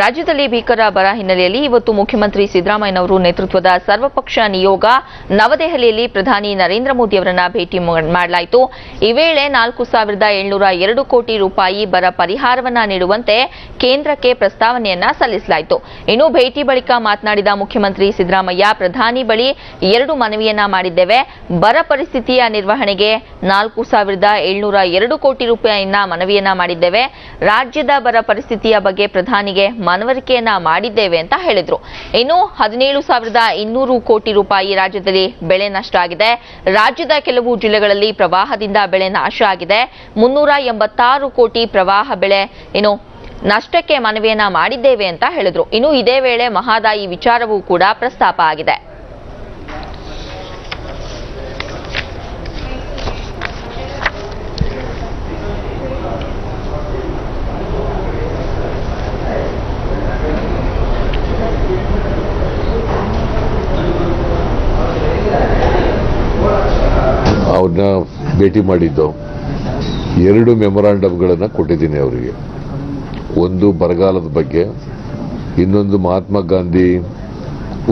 ರಾಜ್ಯದಲ್ಲಿ ಭೀಕರ ಬರ ಹಿನ್ನೆಲೆಯಲ್ಲಿ ಇವತ್ತು ಮುಖ್ಯಮಂತ್ರಿ ಸಿದ್ದರಾಮಯ್ಯನವರು ನೇತೃತ್ವದ ಸರ್ವಪಕ್ಷ ನಿಯೋಗ ನವದೆಹಲಿಯಲ್ಲಿ ಪ್ರಧಾನಿ ನರೇಂದ್ರ ಮೋದಿ ಅವರನ್ನ ಭೇಟಿ ಮಾಡಲಾಯಿತು. ಈ ವೇಳೆ ನಾಲ್ಕು ಸಾವಿರದ ಏಳ್ನೂರ ಎರಡು ಕೋಟಿ ರೂಪಾಯಿ ಬರ ಪರಿಹಾರವನ್ನ ನೀಡುವಂತೆ ಕೇಂದ್ರಕ್ಕೆ ಪ್ರಸ್ತಾವನೆಯನ್ನ ಸಲ್ಲಿಸಲಾಯಿತು. ಇನ್ನು ಭೇಟಿ ಬಳಿಕ ಮಾತನಾಡಿದ ಮುಖ್ಯಮಂತ್ರಿ ಸಿದ್ದರಾಮಯ್ಯ, ಪ್ರಧಾನಿ ಬಳಿ ಎರಡು ಮನವಿಯನ್ನ ಮಾಡಿದ್ದೇವೆ. ಬರ ಪರಿಸ್ಥಿತಿಯ ನಿರ್ವಹಣೆಗೆ ನಾಲ್ಕು ಸಾವಿರದ ಏಳ್ನೂರ ಎರಡು ಕೋಟಿ ರೂಪಾಯಿಯನ್ನ ಮನವಿಯನ್ನ ಮಾಡಿದ್ದೇವೆ. ರಾಜ್ಯದ ಬರ ಪರಿಸ್ಥಿತಿಯ ಬಗ್ಗೆ ಪ್ರಧಾನಿಗೆ ಮನವರಿಕೆಯನ್ನ ಮಾಡಿದ್ದೇವೆ ಅಂತ ಹೇಳಿದ್ರು. ಇನ್ನು ಹದಿನೇಳು ಸಾವಿರದ ಇನ್ನೂರು ಕೋಟಿ ರೂಪಾಯಿ ರಾಜ್ಯದಲ್ಲಿ ಬೆಳೆ ನಷ್ಟ ಆಗಿದೆ. ರಾಜ್ಯದ ಕೆಲವು ಜಿಲ್ಲೆಗಳಲ್ಲಿ ಪ್ರವಾಹದಿಂದ ಬೆಳೆ ನಾಶ ಆಗಿದೆ. ಮುನ್ನೂರ ಎಂಬತ್ತಾರು ಕೋಟಿ ಪ್ರವಾಹ ಬೆಳೆ ಏನು ನಷ್ಟಕ್ಕೆ ಮನವಿಯನ್ನ ಮಾಡಿದ್ದೇವೆ ಅಂತ ಹೇಳಿದ್ರು. ಇನ್ನು ಇದೇ ವೇಳೆ ಮಹಾದಾಯಿ ವಿಚಾರವೂ ಕೂಡ ಪ್ರಸ್ತಾಪ ಆಗಿದೆ. ಅವ್ರನ್ನ ಭೇಟಿ ಮಾಡಿದ್ದು, ಎರಡು ಮೆಮೊರಾಂಡಮ್ಗಳನ್ನು ಕೊಟ್ಟಿದ್ದೀನಿ ಅವರಿಗೆ. ಒಂದು ಬರಗಾಲದ ಬಗ್ಗೆ, ಇನ್ನೊಂದು ಮಹಾತ್ಮ ಗಾಂಧಿ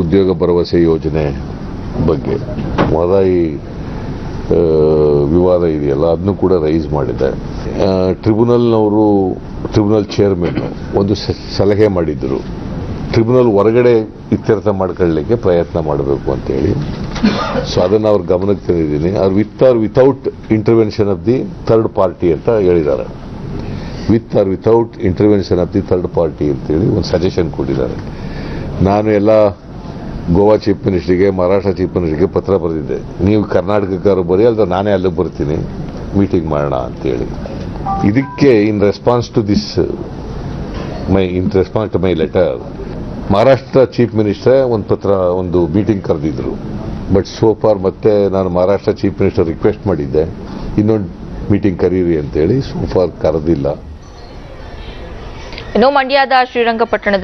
ಉದ್ಯೋಗ ಭರವಸೆ ಯೋಜನೆ ಬಗ್ಗೆ. ಮದಾಯಿ ವಿವಾದ ಇದೆಯಲ್ಲ ಅದನ್ನು ಕೂಡ ರೈಸ್ ಮಾಡಿದೆ ಟ್ರಿಬ್ಯುನಲ್ನವರು ಟ್ರಿಬ್ಯುನಲ್ ಚೇರ್ಮನ್ ಒಂದು ಸಲಹೆ ಮಾಡಿದ್ರು. ಟ್ರಿಬ್ಯುನಲ್ ಹೊರಗಡೆ ಇತ್ಯರ್ಥ ಮಾಡ್ಕೊಳ್ಳಿಕ್ಕೆ ಪ್ರಯತ್ನ ಮಾಡಬೇಕು ಅಂತೇಳಿ. ಸೊ ಅದನ್ನು ಅವ್ರ ಗಮನಕ್ಕೆ ತಂದಿದ್ದೀನಿ. ಅವ್ರು with or without intervention of the third party ಅಂತ ಹೇಳಿದ್ದಾರೆ. With or without intervention of the third party ಅಂತೇಳಿ ಒಂದು ಸಜೆಷನ್ ಕೊಟ್ಟಿದ್ದಾರೆ. ನಾನು ಎಲ್ಲ ಗೋವಾ ಚೀಫ್ ಮಿನಿಸ್ಟ್ರಿಗೆ ಮಹಾರಾಷ್ಟ್ರ ಚೀಫ್ ಮಿನಿಸ್ಟ್ರಿಗೆ ಪತ್ರ ಬರೆದಿದ್ದೆ. ನೀವು ಕರ್ನಾಟಕಕ್ಕಾರು ಬರೀ ಅಲ್ದ ನಾನೇ ಅಲ್ಲಿಗೆ ಬರ್ತೀನಿ. ಮೀಟಿಂಗ್ ಮಾಡೋಣ ಅಂತೇಳಿ. ಇದಕ್ಕೆ in response to this my in response to my letter Maharashtra chief minister ಒಂದು ಪತ್ರ, ಒಂದು ಮೀಟಿಂಗ್ ಕರೆದಿದ್ರು. ಬಟ್ ಸೋಫಾರ್ ಮತ್ತೆ ನಾನು ಮಹಾರಾಷ್ಟ್ರ ಚೀಫ್ ಮಿನಿಸ್ಟರ್ ರಿಕ್ವೆಸ್ಟ್ ಮಾಡಿದ್ದೆ. ಇನ್ನೊಂದು ಮೀಟಿಂಗ್ ಕರೀರಿ ಅಂತೇಳಿ ಸೋ ಫಾರ್ ಕರೆದಿಲ್ಲ. ಇನ್ನು ಮಂಡ್ಯದ ಶ್ರೀರಂಗಪಟ್ಟಣದ